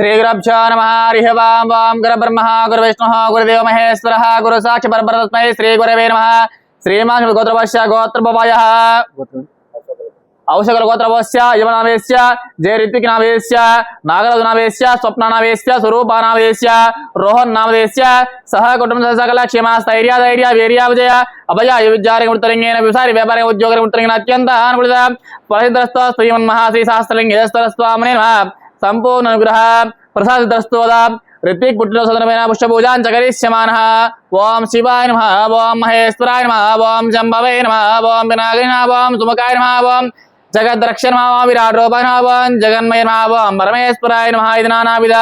श्रीगुरभ्यो नमः वाम गुर ब्रह्म गुरुब्रह्मः, गुरुविष्णुः, गुरुदेव महेश्वर गुरु साक्ष पर श्रीगुरव नम। श्रीमान गोत्रवश्य गुरुसाक्ष परब्रह्मतस्मै गोत्रवश्य नमः जय गोत्रवस्य गोत्रभवायः। औषधल गोत्रवस्य स्वप्न जयऋतिकनावेश्य स्वरूप स्वप्नानावेश्य रोहन रोहन्नामदेश्य, सह कुटुंब सकल क्षेमस्थैर्य धैर्य वीरिया विजय, अभय विद्यार उत्तरंगेन विसारी व्यापारे उद्योग उत्तरंगेन अत्यंत अनुकृत परहिद्रस्त श्रीमन्महा श्रीशास्त्रलिङ्गेश्वरस्वामिने नमः। ఉత్తరంగేన అత్యంత అనుకూలిత ప్రసిద్ధస్తో శ్రీమన్ మహాశ్రీ శాస్త్రలింగేశ్వరస్వామినే సంపూర్ణ అనుగ్రహ ప్రసాదితస్తోద ఋత్విక్ పుట్టిన సదనమైన పుష్పపూజాంచ కరిష్యమానః ఓం శివాయ నమః ఓం మహేశ్వరాయ నమః ఓం జంబవే నమః ఓం వినాయకాయ నమః ఓం సుమకాయ నమః ఓం జగద్రక్షణ విరాట్ రూపనాభం జగన్మయ నాభం పరమేశ్వరాయ నమః ఇది నానావిధ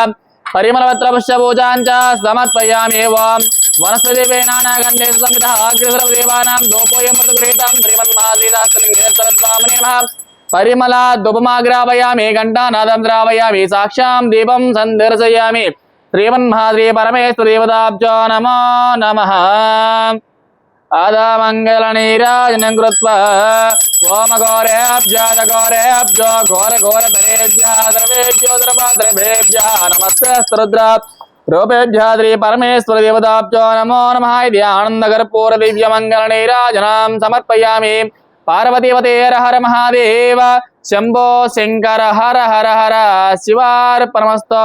పరిమళపత్ర పుష్పూజాంచ సమర్పయామి ఓం వనస్పతివే నానాగంధే సంవిధ అగ్రసర్వదేవానాం దోపోయమృతగృహీతం శ్రీమన్మహాశ్రీదాస్తలింగేశ్వరస్వామినే నమః పరిమళ దుపమాగ్రావయామి ఘంటానాదం ద్రావయామి సాక్షాం దీపం సందర్శయామి శ్రీమన్మహాశ్రీ పరమేశ్వర దేవతాబ్జో నమో నమః ఆదామంగళ నీరాజనం కృత్వా ఓమ ఘోరేభ్యాద ఘోరేభ్యో ఘోర ఘోర ధరేభ్యా ద్రవేభ్యో ద్రవేభ్య నమస్తే స్తరుద్ర రూపేభ్య శ్రీ పరమేశ్వర దేవతాభ్యో నమో నమ ఇది ఆనందకర్పూర దివ్య మంగళ నీరాజనం సమర్పయామి పార్వతీవతేర హర హర మహాదేవ. శంభో శంకర హర హర హర శివార్పణమస్తం.